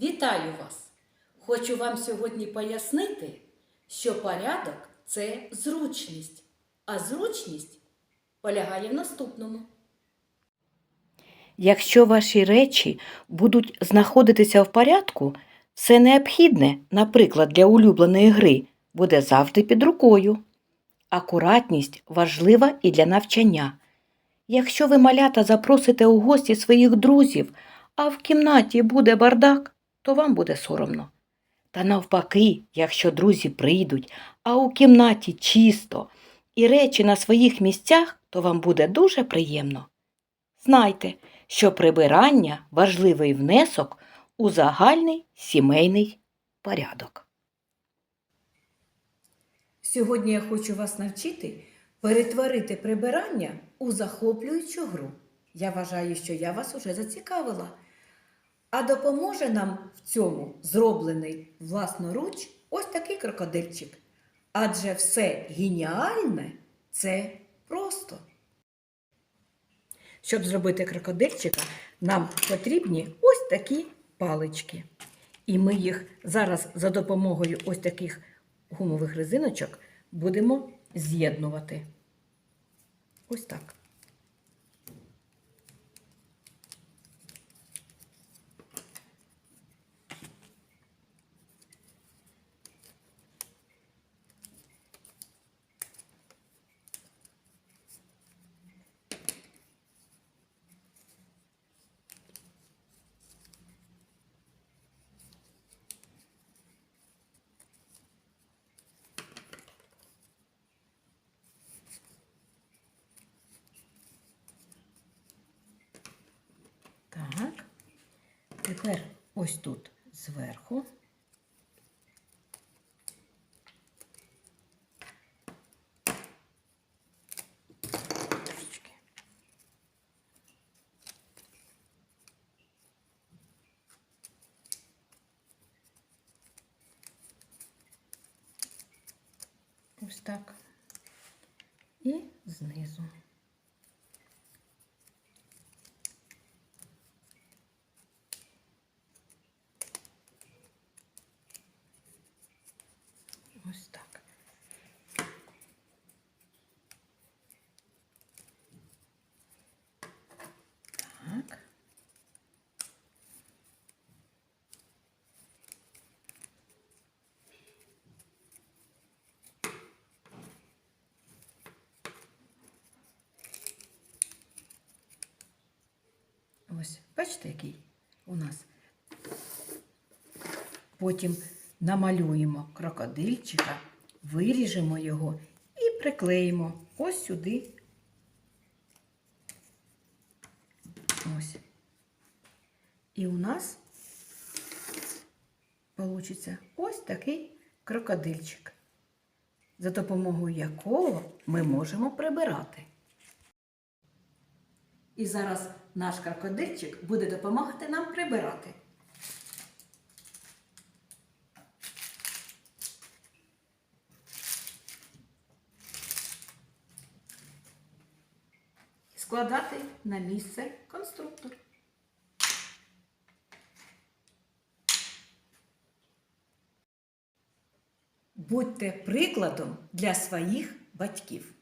Вітаю вас! Хочу вам сьогодні пояснити, що порядок це зручність, а зручність полягає в наступному. Якщо ваші речі будуть знаходитися в порядку, все необхідне, наприклад, для улюбленої гри, буде завжди під рукою. Акуратність важлива і для навчання. Якщо ви малята запросите у гості своїх друзів, а в кімнаті буде бардак, то вам буде соромно. Та навпаки, якщо друзі прийдуть, а у кімнаті чисто і речі на своїх місцях, то вам буде дуже приємно. Знайте, що прибирання важливий внесок у загальний сімейний порядок. Сьогодні я хочу вас навчити перетворити прибирання у захоплюючу гру. Я вважаю, що я вас уже зацікавила. А допоможе нам в цьому зроблений власноруч ось такий крокодильчик. Адже все геніальне це просто. Щоб зробити крокодильчика, нам потрібні ось такі палички. І ми їх зараз за допомогою ось таких гумових резиночок будемо з'єднувати. Ось так. Так. Тепер ось тут зверху. Ось так. І знизу. Ось так. Так. Ось, бачите, який у нас. Потім намалюємо крокодильчика, виріжемо його і приклеїмо ось сюди. Ось. І у нас получиться ось такий крокодильчик, за допомогою якого ми можемо прибирати. І зараз наш крокодильчик буде допомагати нам прибирати. Складати на місце конструктор. Будьте прикладом для своїх батьків.